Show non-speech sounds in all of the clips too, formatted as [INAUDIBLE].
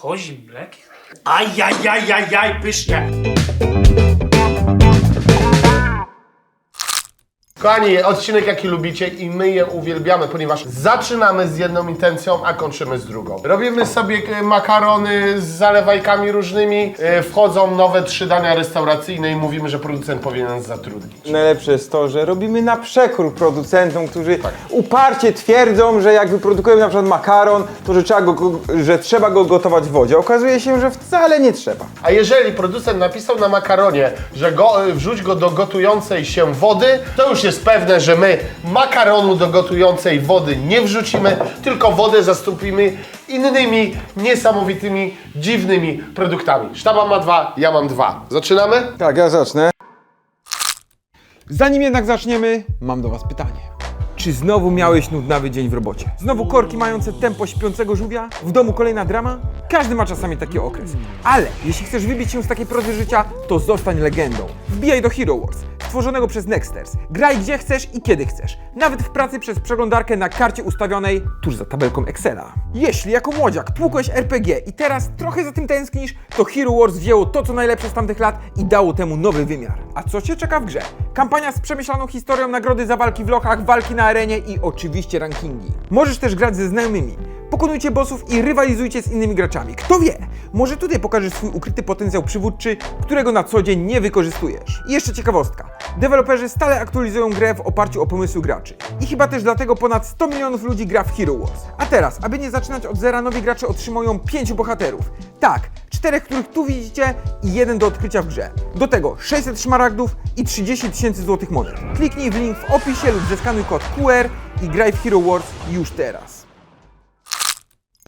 Kozim mlekiem? Ajajajajaj, pysznie. Kochani, odcinek jaki lubicie i my je uwielbiamy, ponieważ zaczynamy z jedną intencją, a kończymy z drugą. Robimy sobie e, makarony z zalewajkami różnymi, e, wchodzą nowe trzy dania restauracyjne i mówimy, że producent powinien nas zatrudnić. Najlepsze jest to, że robimy na przekór producentom, którzy Tak. uparcie twierdzą, że jak wyprodukujemy na przykład makaron, to że trzeba, go, go- że trzeba go gotować w wodzie. Okazuje się, że wcale nie trzeba. A jeżeli producent napisał na makaronie, że go, e, wrzuć go do gotującej się wody, to już jest pewne, że my makaronu do gotującej wody nie wrzucimy, tylko wodę zastąpimy innymi niesamowitymi, dziwnymi produktami. Sztaba ma dwa, ja mam dwa. Zaczynamy? Tak, ja zacznę. Zanim jednak zaczniemy, mam do Was pytanie. Czy znowu miałeś nudnawy dzień w robocie? Znowu korki mające tempo śpiącego żółwia? W domu kolejna drama? Każdy ma czasami taki okres. Ale jeśli chcesz wybić się z takiej prozy życia, to zostań legendą. Wbijaj do Hero Wars, stworzonego przez Nexters. Graj gdzie chcesz i kiedy chcesz. Nawet w pracy przez przeglądarkę na karcie ustawionej tuż za tabelką Excela. Jeśli jako młodziak tłukłeś RPG i teraz trochę za tym tęsknisz, to Hero Wars wzięło to co najlepsze z tamtych lat i dało temu nowy wymiar. A co Cię czeka w grze? Kampania z przemyślaną historią, nagrody za walki w lochach, walki na arenie i oczywiście rankingi. Możesz też grać ze znajomymi. Pokonujcie bossów i rywalizujcie z innymi graczami. Kto wie, może tutaj pokażesz swój ukryty potencjał przywódczy, którego na co dzień nie wykorzystujesz. I jeszcze ciekawostka. Deweloperzy stale aktualizują grę w oparciu o pomysły graczy. I chyba też dlatego ponad 100 milionów ludzi gra w Hero Wars. A teraz, aby nie zaczynać od zera, nowi gracze otrzymują 5 bohaterów. Tak, czterech, których tu widzicie i jeden do odkrycia w grze. Do tego 600 szmaragdów i 30 tysięcy złotych monet. Kliknij w link w opisie lub zeskanuj kod QR i graj w Hero Wars już teraz.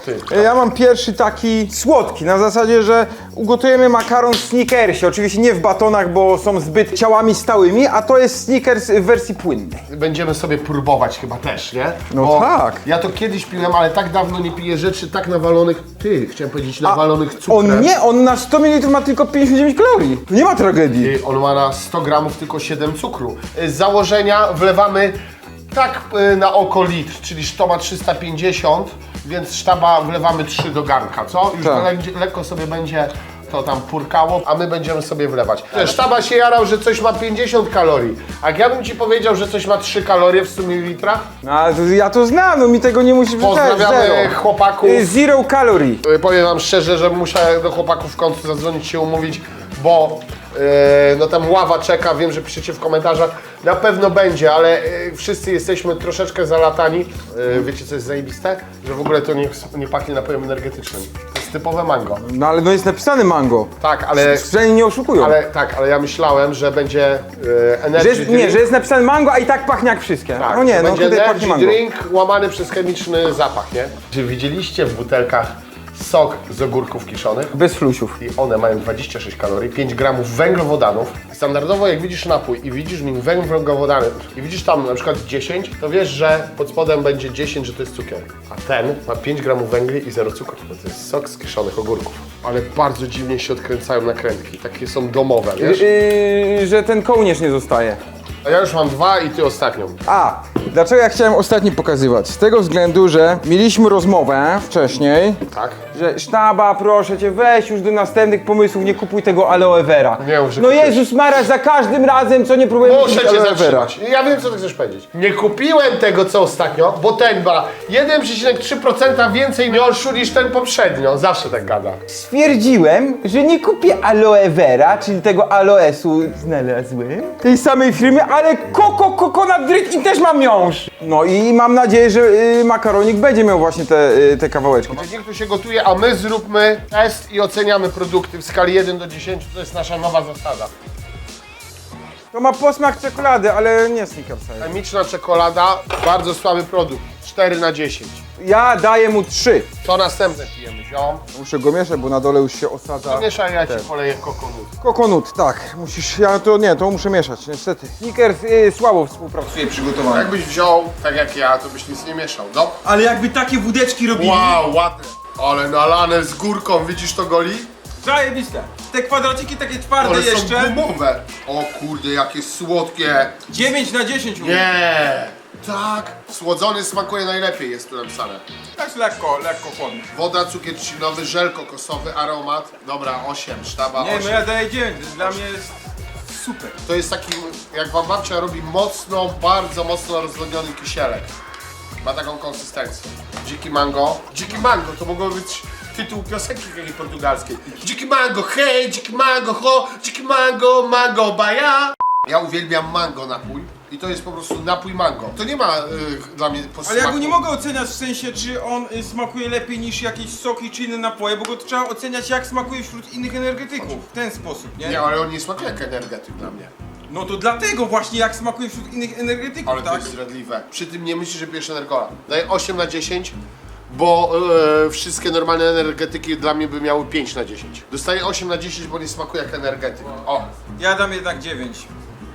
Ty. Ja mam pierwszy taki słodki, na zasadzie, że ugotujemy makaron w sneakersie. Oczywiście nie w batonach, bo są zbyt ciałami stałymi, a to jest sneakers w wersji płynnej. Będziemy sobie próbować chyba też, nie? No tak. Ja to kiedyś piłem, ale tak dawno nie piję rzeczy tak nawalonych, ty, chciałem powiedzieć nawalonych cukrem. On nie, on na 100 ml ma tylko 59 kalorii. Tu nie ma tragedii. On ma na 100 gramów tylko 7 cukru. Z założenia wlewamy tak y, na oko litr, czyli sztoma 350, więc sztaba wlewamy 3 do garnka, co? Już Tak. le lekko sobie będzie to tam purkało, a my będziemy sobie wlewać. Sztaba się jarał, że coś ma 50 kalorii. A jak ja bym ci powiedział, że coś ma 3 kalorie w 100 ml? No, ale to, ja to znam, no mi tego nie musisz przeczytać. Pozdrawiamy Zero. chłopaków. Y, Zero calorie. Y, Powiem wam szczerze, że muszę do chłopaków w końcu zadzwonić się umówić, bo no tam ława czeka, wiem, że piszecie w komentarzach, na pewno będzie, ale yy, wszyscy jesteśmy troszeczkę zalatani. Yy, wiecie co jest zajebiste? Że w ogóle to nie, nie pachnie napojem energetycznym. To jest typowe mango. No ale no jest napisane mango. Tak, ale, Przynajmniej nie oszukują. ale tak, ale ja myślałem, że będzie yy, Że energy jest, nie, że jest napisane mango, a i tak pachnie jak wszystkie. Tak, no nie, to no będzie tutaj energy pachnie mango. drink łamany przez chemiczny zapach, nie? Czy widzieliście w butelkach sok z ogórków kiszonych? Bez flusiów. i one mają 26 kalorii, 5 gramów węglowodanów. Standardowo jak widzisz napój i widzisz w nim węglowodany i widzisz tam na przykład 10, to wiesz, że pod spodem będzie 10, że to jest cukier. A ten ma 5 gramów węgli i 0 cukru. To jest sok z kiszonych ogórków. Ale bardzo dziwnie się odkręcają nakrętki. Takie są domowe, wiesz? Yy, że ten kołnierz nie zostaje. A ja już mam dwa i ty ostatnią. A, dlaczego ja chciałem ostatni pokazywać? Z tego względu, że mieliśmy rozmowę wcześniej, Tak? że sztaba, proszę cię, weź już do następnych pomysłów, nie kupuj tego aloe vera. Nie że No. Jezus Mara, za każdym razem, co nie próbujemy Muszę kupić cię aloe vera. zatrzymać. Ja wiem, co ty chcesz powiedzieć. Nie kupiłem tego, co ostatnio, bo ten ma 1,3% więcej miąższu niż ten poprzednio. Zawsze tak gada. Stwierdziłem, że nie kupię aloe vera, czyli tego aloesu znalazłem, tej samej firmy, ale Coco Coconut Drink i też mam No i mam nadzieję, że y, makaronik będzie miał właśnie te, y, te kawałeczki. Niech tu się gotuje, a my zróbmy test i oceniamy produkty w skali 1 do 10. To jest nasza nowa zasada. To ma posmak czekolady, ale nie Snickersa. Chemiczna czekolada, bardzo słaby produkt. 4 na 10. Ja daję mu 3. Co następne pijemy, ziom? Muszę go mieszać, bo na dole już się osadza. Mieszaj, ja ci poleję kokonut. Kokonut, tak. Musisz, ja to nie, to muszę mieszać, niestety. Snickers y, słabo współpracuje przygotowany. Jakbyś wziął, tak jak ja, to byś nic nie mieszał, no? Ale jakby takie wódeczki robili, Wow, ładne. Ale nalane z górką, widzisz to goli? Zajebiste. Te kwadraciki takie twarde One są jeszcze, gumowe. O kurde, jakie słodkie. 9 na 10 mówię. Nie. Tak, słodzony smakuje najlepiej, jest tu napisane. Tak lekko, lekko chłodny. Woda, cukier trzcinowy, żel kokosowy, aromat. Dobra, 8, sztaba Nie, 8. no ja daję 9, dla mnie jest super. To jest taki, jak wam babcia robi mocno, bardzo mocno rozwodniony kisielek. Ma taką konsystencję. Dziki mango. Dziki mango, to mogło być tytuł piosenki jakiejś portugalskiej. Dziki mango, hej, dziki mango, ho, dziki mango, mango, baja. Ja uwielbiam mango napój i to jest po prostu napój mango. To nie ma y, dla mnie posmaku. Ale ja go nie mogę oceniać w sensie, czy on y, smakuje lepiej niż jakieś soki czy inne napoje, bo go trzeba oceniać jak smakuje wśród innych energetyków. W ten sposób, nie? Nie, ale on nie smakuje jak energetyk dla mnie. No to dlatego właśnie jak smakuje wśród innych energetyków, Ale to tak? jest zdradliwe. Przy tym nie myślisz, że pijesz energola. Daję 8 na 10, bo e, wszystkie normalne energetyki dla mnie by miały 5 na 10. Dostaję 8 na 10, bo nie smakuje jak energetyk. O, Ja dam jednak 9.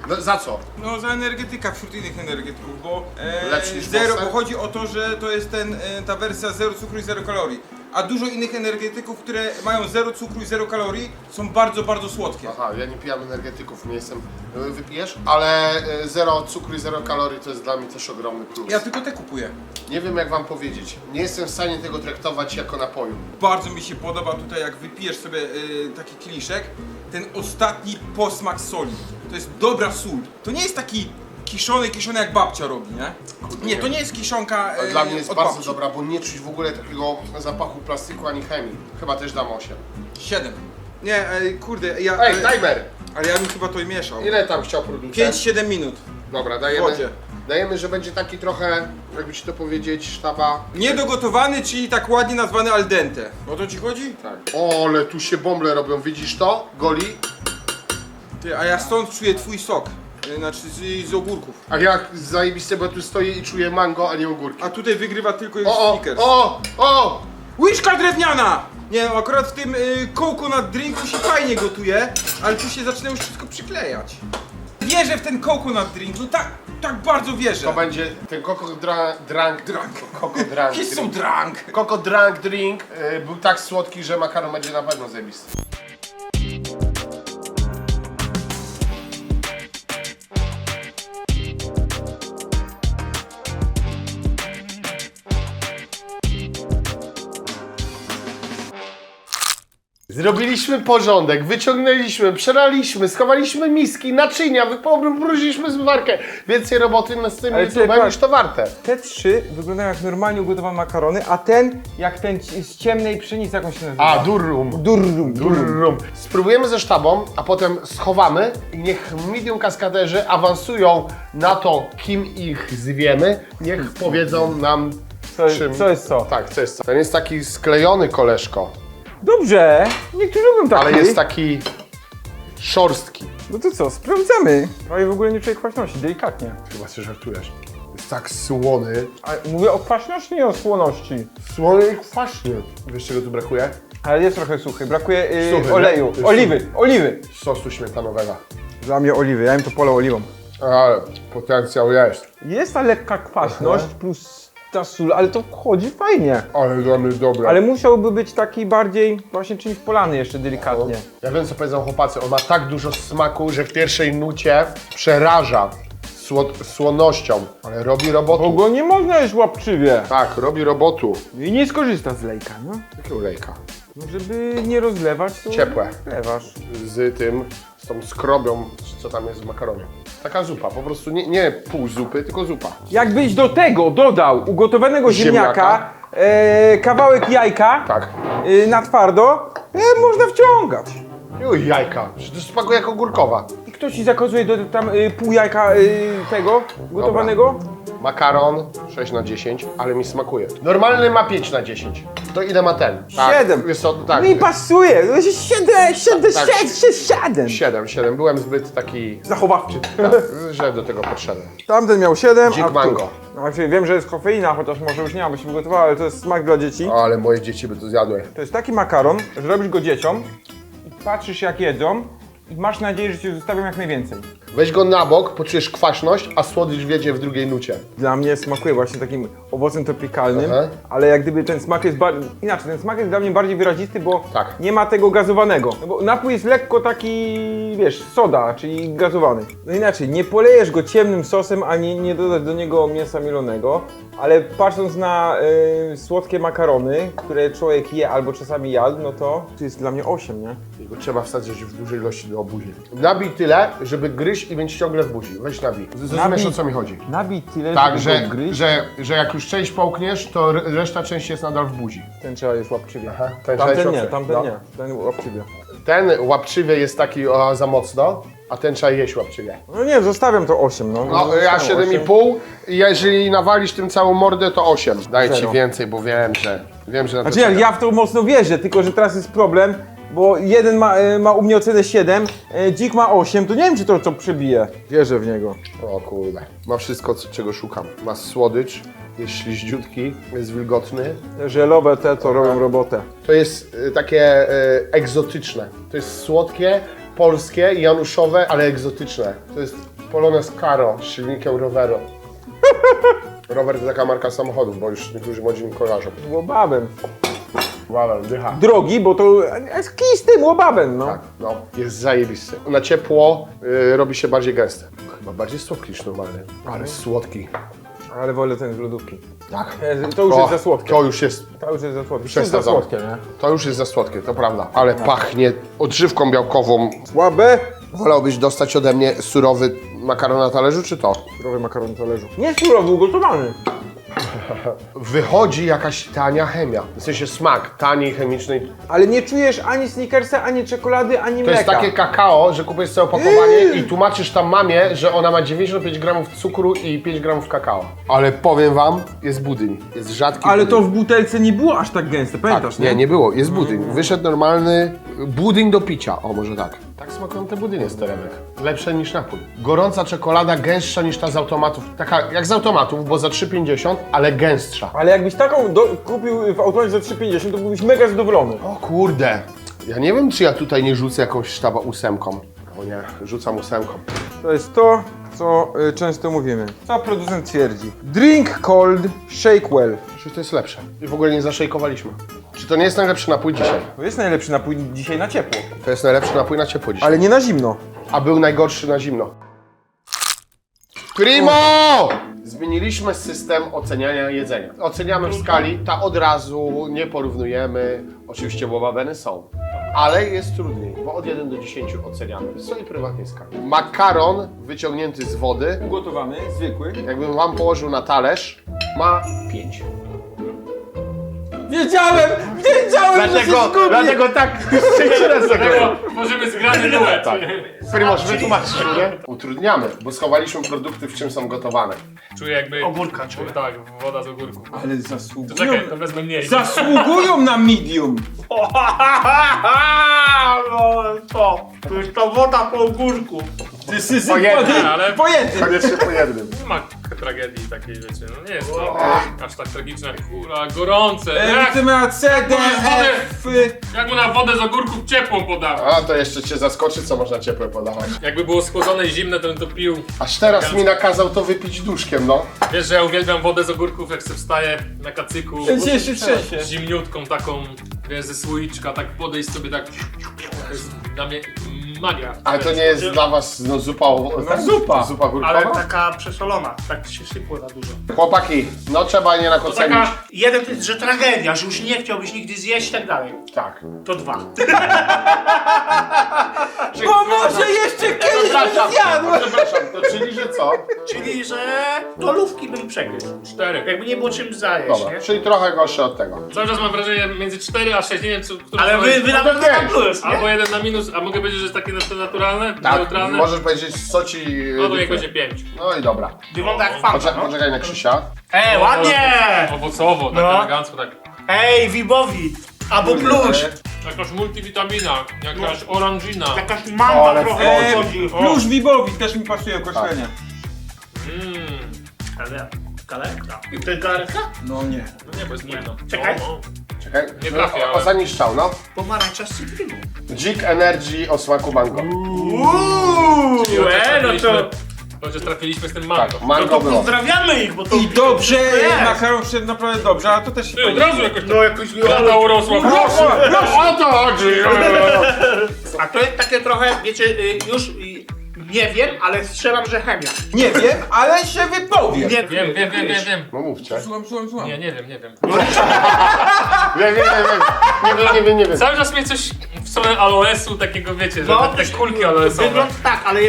no, za co? No za energetyka wśród innych energetyków, bo e, Lepszy niż zero, Monster? bo chodzi o to, że to jest ten, e, ta wersja zero cukru i zero kalorii. A dużo innych energetyków, które mają zero cukru i zero kalorii, są bardzo, bardzo słodkie. Aha, ja nie pijam energetyków, nie jestem... e, Wypijesz? Ale e, zero cukru i zero kalorii to jest dla mnie też ogromny plus. Ja tylko te kupuję. Nie wiem jak wam powiedzieć. Nie jestem w stanie tego traktować jako napoju. Bardzo mi się podoba tutaj, jak wypijesz sobie y, taki kieliszek, ten ostatni posmak soli. To jest dobra sól. To nie jest taki kiszony, kiszony jak babcia robi, nie? Nie, to nie jest kiszonka y, dla mnie jest od bardzo babci. dobra, bo nie czuć w ogóle takiego zapachu plastiku ani chemii. Chyba też dam 8. 7. Nie, ej, kurde, ja... Ej, e, timer! ale ja bym chyba to i mieszał. Ile tam chciał producent? 5-7 minut. Dobra, W dajemy, wodzie. dajemy, że będzie taki trochę, jakby ci to powiedzieć, sztaba. Niedogotowany, czyli tak ładnie nazwany al dente. O to ci chodzi? Tak. O, ale tu się bąble robią, widzisz to? Goli? Ty, a ja stąd czuję twój sok. Y, Znaczy z, z ogórków. A ja zajebiste, bo tu stoję i czuję mango, a nie ogórki. A tutaj wygrywa tylko już O, o, Snickers. o, o! Łyżka drewniana! Nie akurat w tym y, coconut drinku się fajnie gotuje, ale tu się zaczyna już wszystko przyklejać. Wierzę w ten coconut drink, no tak, tak bardzo wierzę. To będzie ten koko dra, drank. Drank. Koko są drink. drunk. Koko drank drink y, był tak słodki, że makaron będzie na pewno zajebisty. Zrobiliśmy porządek, wyciągnęliśmy, przelaliśmy, schowaliśmy miski, naczynia, wybruziliśmy zmywarkę. Więcej roboty na z tym Ale czekaj, YouTube'em niż to warte. Te trzy wyglądają jak normalnie ugotowane makarony, a ten jak ten ci- z ciemnej pszenicy, jak on się nazywa? A, durrum. durrum. Durrum. Spróbujemy ze sztabą, a potem schowamy i niech medium kaskaderzy awansują na to, kim ich zwiemy. Niech powiedzą nam, Co, czym... co jest co? Tak, co jest co. Ten jest taki sklejony, koleżko, Dobrze, niektórzy lubią taki. ale jest taki szorstki. No to co, sprawdzamy. No i w ogóle nie czuję kwaśności, delikatnie. Chyba się żartujesz. Jest tak słony. A mówię o kwaśności, nie o słoności. Słony i kwaśny. Wiesz czego tu brakuje? Ale jest trochę suchy, brakuje yy, Suchy, oleju. Jest Oliwy, oliwy. Sosu śmietanowego. Dla mnie oliwy, ja im to polał oliwą. Ale potencjał jest. Jest ta lekka kwaśność plus sól, ale to chodzi fajnie. Ale dla mnie dobre. Ale musiałby być taki bardziej właśnie czymś polany jeszcze delikatnie. Ja wiem co powiedzą chłopacy, on ma tak dużo smaku, że w pierwszej nucie przeraża sło- słonością, ale robi Bo robotu. go nie można jeść łapczywie. Tak, robi robotu. I nie skorzysta z lejka, no. Jakiego lejka? no żeby nie rozlewać, to Ciepłe. lewasz. Z tym, z tą skrobią, co tam jest w makaronie. Taka zupa, po prostu nie, nie pół zupy, tylko zupa. Jakbyś do tego dodał ugotowanego Ziemniaka. ziemniaka, e, kawałek jajka Tak. e, na twardo, e, można wciągać. Uj, jajka, przecież to smakuje jak ogórkowa. I ktoś ci zakazuje dodać tam e, pół jajka e, tego gotowanego? Makaron 6 na 10, ale mi smakuje. Normalny ma 5 na 10. To ile ma ten? Siedem. Wiesz co, tak. Mi pasuje, to jest siedem, siedem, Tak. siedem, siedem. 7, 7. Byłem zbyt taki, Zachowawczy. tak, że do tego podszedłem. Tamten miał 7, Dzik a tu- mango. Znaczy, wiem, że jest kofeina, chociaż może już nie ma, bo się wygotowała, ale to jest smak dla dzieci. O, ale moje dzieci by to zjadły. To jest taki makaron, że robisz go dzieciom patrzysz jak jedzą i masz nadzieję, że ci zostawią jak najwięcej. Weź go na bok, poczujesz kwaśność, a słodycz wiedzie w drugiej nucie. Dla mnie smakuje właśnie takim owocem tropikalnym, Aha. ale jak gdyby ten smak jest bardziej... Inaczej, ten smak jest dla mnie bardziej wyrazisty, bo Tak. nie ma tego gazowanego. No bo napój jest lekko taki, wiesz, soda, czyli gazowany. No inaczej, nie polejesz go ciemnym sosem, ani nie dodasz do niego mięsa mielonego, ale patrząc na y, słodkie makarony, które człowiek je albo czasami jadł, no to to jest dla mnie 8, nie? Jego trzeba wsadzić w dużej ilości do buzi. Nabij tyle, żeby gryźć i ciągle w buzi. Weź nabij. Zrozumiesz Nabij- o co mi chodzi. Nabij tyle, Tak, żeby że, go gryźć. że, że jak już część połkniesz, to re- reszta części jest nadal w buzi. Ten trzeba jest łapczywie. Aha, ten tamten jest nie, łapczywie. tamten No. nie, ten łapczywie. Ten łapczywie jest taki o, za mocno, a ten trzeba jeść łapczywie. No nie, zostawiam to 8, no. No, ja Zostawiam 7,5 i jeżeli nawalisz tym całą mordę, to 8. Daję ci Zero. więcej, bo wiem, że wiem, że na to Znaczy jak czekam. ja w to mocno wierzę, tylko że teraz jest problem, bo jeden ma, e, ma u mnie ocenę 7, e, dzik ma 8, to nie wiem czy to, to przebije. Wierzę w niego. O kurde. Ma wszystko, co- czego szukam. Ma słodycz, jest śliździutki, jest wilgotny. Te żelowe te, co robią robotę. To jest y, takie y, egzotyczne. To jest słodkie, polskie, januszowe, ale egzotyczne. To jest Polones Caro z silnikiem Roveru. Rower [LAUGHS] to taka marka samochodów, bo już niektórzy młodzi nie kojarzą. Łobabem. Wow, dycha. Drogi, bo to jest kij z tym, łobabem, no. Tak, no, jest zajebisty. Na ciepło y, robi się bardziej gęsty. Chyba bardziej słodki niż normalny, ale słodki. Ale wolę ten z lodówki. Tak. E, To już jest za słodkie. To już jest, To już jest za słodkie. Za słodkie, nie? to już jest za słodkie, to prawda. Ale pachnie odżywką białkową. Słabe. Wolałbyś dostać ode mnie surowy makaron na talerzu, czy to? Surowy makaron na talerzu. Nie surowy, ugotowany. [LAUGHS] Wychodzi jakaś tania chemia. W sensie smak taniej, chemicznej. Ale nie czujesz ani Snickersa, ani czekolady, ani To mleka. jest takie kakao, że kupujesz sobie opakowanie i tłumaczysz tam mamie, że ona ma 95 gramów cukru i 5 gramów kakao. Ale powiem wam, jest budyń. Jest rzadki Ale budyń. to w butelce nie było aż tak gęste, pamiętasz, Tak, nie, nie było, jest budyń. Wyszedł normalny budyń do picia, o może tak. Tak smakują te budynie z torebek. Lepsze niż napój. Gorąca czekolada gęstsza niż ta z automatów. Taka jak z automatów, bo za 3,50, ale gęstsza. Ale jakbyś taką do, kupił w automacie za 3,50, to byłbyś mega zadowolony. O kurde. Ja nie wiem, czy ja tutaj nie rzucę jakąś sztaba ósemką. O nie, rzucam ósemką. To jest to, co y, często mówimy. Co producent twierdzi. Drink cold, shake well. Czy to jest lepsze? I w ogóle nie zaszejkowaliśmy. Czy to nie jest najlepszy napój dzisiaj? To jest najlepszy napój dzisiaj na ciepło. To jest najlepszy napój na ciepło dzisiaj. Ale nie na zimno. A był najgorszy na zimno. Primo! Zmieniliśmy system oceniania jedzenia. Oceniamy w skali, ta od razu nie porównujemy. Oczywiście łobabeny są. Ale jest trudniej, bo od 1 do 10 oceniamy w swojej prywatnej skali. Makaron wyciągnięty z wody, Ugotowany, zwykły. jakbym wam położył na talerz, ma 5. Wiedziałem! Wiedziałem, że się zgubi! tak trzeci raz Dlatego możemy zgrany duet. Tak. Primoż, wytłumaczysz, nie? Utrudniamy, bo schowaliśmy produkty, w czym są gotowane. Czuję jakby... Ogórka czuję. Tak, woda z ogórków. Ale To zasługują... czekaj, to wezmę mniej. Zasługują na medium! [LAUGHS] No to, to jest ta woda po ogórku. This is Po jednym, po- ale- Po jednym! Koniecznie po jednym. Ma tragedii takiej, wiecie, no nie jest to aż tak tragiczne. Kura, gorące. Jak, Witamina C, D, F... jak mu na wodę z ogórków ciepłą podawać? A to jeszcze cię zaskoczy, co można ciepłe podawać. Jakby było schłodzone i zimne, to bym to pił. Aż teraz mi nakazał to wypić duszkiem, no. Wiesz, że ja uwielbiam wodę z ogórków, jak sobie wstaję na kacyku. Jeszcze trzęsie. Zimniutką taką, wiesz, ze słoiczka, tak podejść sobie tak. To jest dla mnie magia. Ale to nie jest dla was no, zupa o... tak? zupa. Zupa Ale górkowa? taka przesolona, tak się sypło za dużo. Chłopaki, no trzeba nie To taka, jeden to jest, że tragedia, że już nie chciałbyś nigdy zjeść i tak dalej. Tak. To dwa. [LAUGHS] Bo może jeszcze kiedyś Przepraszam, zjadł! przepraszam, to czyli, że co? Czyli, że dolówki bym przegryzł. Cztery. Jakby nie było czym zajeść, Dobra, nie? czyli trochę gorsze od tego. Cały czas mam wrażenie między 4 a 6, nie wiem, co, który Ale wy, wy nawet na plus, nie? Albo jeden na minus, a mogę powiedzieć, że jest takie na- naturalne, Tak, neutralne? możesz powiedzieć, co ci... No to niech będzie 5. No i dobra. Wygląda jak fanta, Poczekaj, no. poczekaj na Krzysia. Ej, ładnie! Owocowo, tak No. elegancko, tak. Ej, Wibowi! Albo plus! Jakaś multivitamina, jakaś oranżina. Jakaś mamba Ale trochę E, chodzi. Plus Wibowi też mi pasuje określenie. Mmm. Ale Galaretka. I to jest galaretka? No nie. No nie, bo jest Nie. Czekaj. O, o. Czekaj, Nie no, trafię, ale- Ostatni strzał, no. Pomarańcza z cytryną. Dzik Energy o smaku mango. Uuu, Czyli chociaż e, no to... trafiliśmy- Chociaż trafiliśmy z tym mango. Tak, No mango to było. pozdrawiamy ich, bo to... I dobrze, jest. makaron wszedł naprawdę dobrze, a to też się Ty, od razu jakoś No jakoś... Klata urosła. O to chodzi! [LAUGHS] A to jest takie trochę, wiecie, y, już nie wiem, ale strzelam, że chemia. Nie wiem, ale się wypowiem. Nie Wiem, wiem, wiem, wiem, wiem. No mówcie. Słucham, słucham, słucham. Nie, nie wiem, nie wiem. Wiem, wiem, wiem, wiem. Nie wiem, nie wiem, nie wiem. Cały czas mnie coś w stronę aloesu takiego, wiecie, że te, te kulki aloesowe. Wygląd tak, ale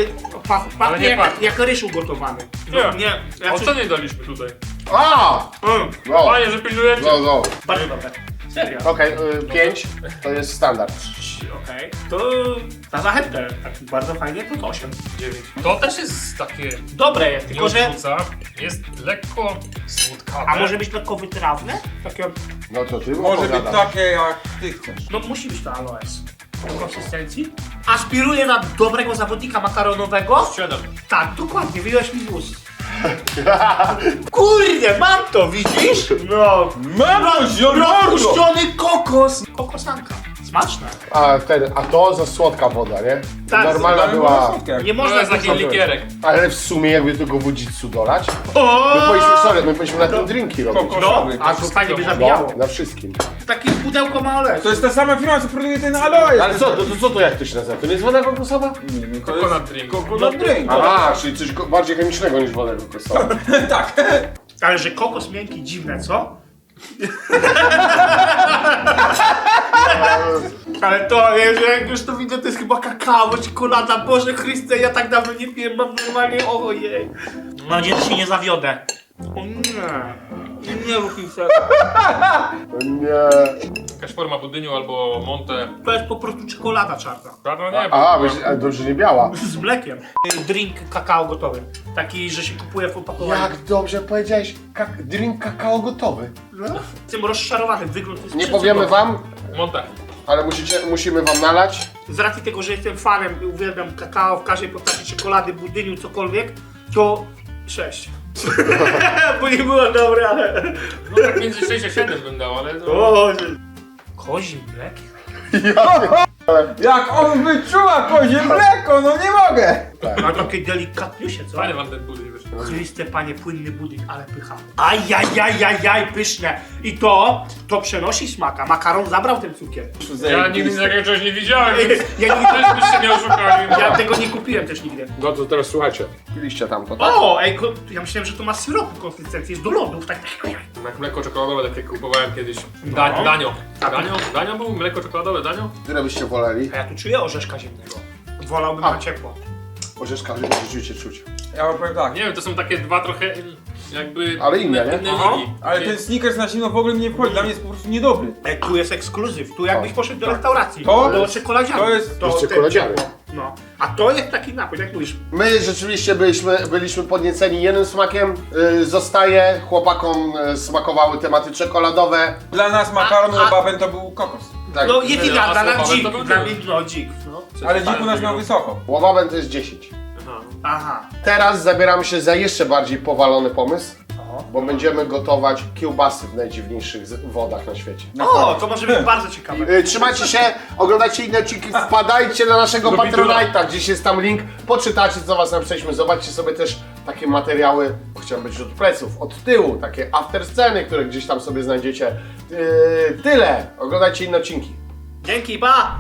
pa, pachnie nie jak, pachnie. jak ryż ugotowany. No, Nie. nie, ja O co nie daliśmy tutaj? A! Mm, No, Fajnie, że pilnujecie. no, no. bardzo dobre. Serio. Okej, y, pięć to jest standard. Okej. To na zachętę, tak bardzo fajnie, to 8. 9. To też jest takie Dobre jest, tylko że... Jest lekko słodkawe. A może być lekko wytrawne? Takie, No to ty Może być opowiadasz. takie jak ty chcesz. no musi być to aloes. W konsystencji. Aspiruję na dobrego zawodnika makaronowego. 7. Tak, dokładnie, wyjąłeś mi z ust. [LAUGHS] Kurde, mam to, widzisz? No. Mam! Rozpuszczony kokos. Kokosanka. Smaczne. A ten, a to za słodka woda, nie? Tak, Normalna była. Nie można jest taki likierek. Ale w sumie jakby tego wodzicu dolać. O! My powinniśmy, sorry, my powinniśmy na tym drinki robić. No, Kokoszowy. a to fajnie by No, zabijało. na wszystkim. Takie pudełko ma olej. To jest ta sama firma, co produkuje ten aloe. Ale co, to, to co to jak to się nazywa? To nie jest woda kokosowa? Nie, no to Coconut jest drink. Coconut drink. A, czyli coś bardziej chemicznego niż woda kokosowa. [LAUGHS] tak. Ale że kokos miękki, dziwne, co? [LAUGHS] Ale to, jest, jak już to widzę, to jest chyba kakao, czekolada, Boże Chryste, ja tak dawno nie piłem, mam normalnie, ojej. Mam nadzieję, że się nie zawiodę. O nie. Nie mi tego. [LAUGHS] Nie. Jakaś forma budyniu albo monte. To jest po prostu czekolada czarna. Czarno nie, A, myśl- ale dobrze nie biała. Z mlekiem. Drink kakao gotowy. Taki, że się kupuje w opakowaniu. Jak dobrze powiedziałeś, kak- drink kakao gotowy. Jestem rozczarowany, wygląd jest Nie przecudowny. powiemy wam, monte. Ale musicie, musimy wam nalać. Z racji tego, że jestem fanem, uwielbiam kakao w każdej postaci czekolady, budyniu, cokolwiek, to 6. [LAUGHS] Bo nie było dobre, ale... No tak między 6 a 7 bym dał, ale no. O, Kozim mlek? [LAUGHS] Jak on wyczuła kozie mleko, no nie mogę. A takie delikatniusie, co? Fajny wam ten budyń wyszedł. Chryste, panie, płynny budyń, ale pycha. Ajajajajaj, pyszne. I to, to przenosi smaka. Makaron zabrał ten cukier. Ja nigdy takiego czegoś nie widziałem, więc Ja, nigdy, też byście mnie oszukali. ja tego nie kupiłem też nigdy. No to teraz słuchajcie. Piliście tam to, tak? O, ej, ko- ja myślałem, że to ma syropu konsystencji, jest do lodów, tak. Jak mleko czekoladowe takie kupowałem kiedyś. Da, No. Danio. Danio? Danio był? Mleko czekoladowe, Danio? Tyle byście woleli. A ja tu czuję orzeszka ziemnego. Wolałbym A. na ciepło. Orzeszka życie czuć. Ja powiem tak. Nie wiem, to są takie dwa trochę jakby... Ale inne, nie? Aha. ligi. Ale ten sneakers na zimno w ogóle mi nie wchodzi, dla mnie jest po prostu niedobry. Ej, tu jest ekskluzyw, tu jakbyś poszedł do restauracji. To? Do czekoladziany. To jest- jest czekoladziany. ciepło. No. A to jest taki napój, jak mówisz. My rzeczywiście byliśmy, byliśmy podnieceni jednym smakiem. Yy, zostaje, chłopakom yy, smakowały tematy czekoladowe. Dla nas makaron A- a- Łabawen to był kokos. Tak. No nie a widać, dla nas dzik. Dla dzik. mnie no dzik. No. Ale dziku nas miał wysoko. Łowaben to jest 10. Aha. Aha. Teraz zabieramy się za jeszcze bardziej powalony pomysł, bo będziemy gotować kiełbasy w najdziwniejszych z- wodach na świecie. o, to może być bardzo ciekawe. Yy, trzymajcie się, oglądajcie inne odcinki, wpadajcie na naszego. Patronite'a, gdzieś jest tam link, poczytacie co was napisaliśmy, zobaczcie sobie też takie materiały, chciałem być od pleców, od tyłu, takie after sceny, które gdzieś tam sobie znajdziecie. Yy, tyle, oglądajcie inne odcinki. Dzięki, pa!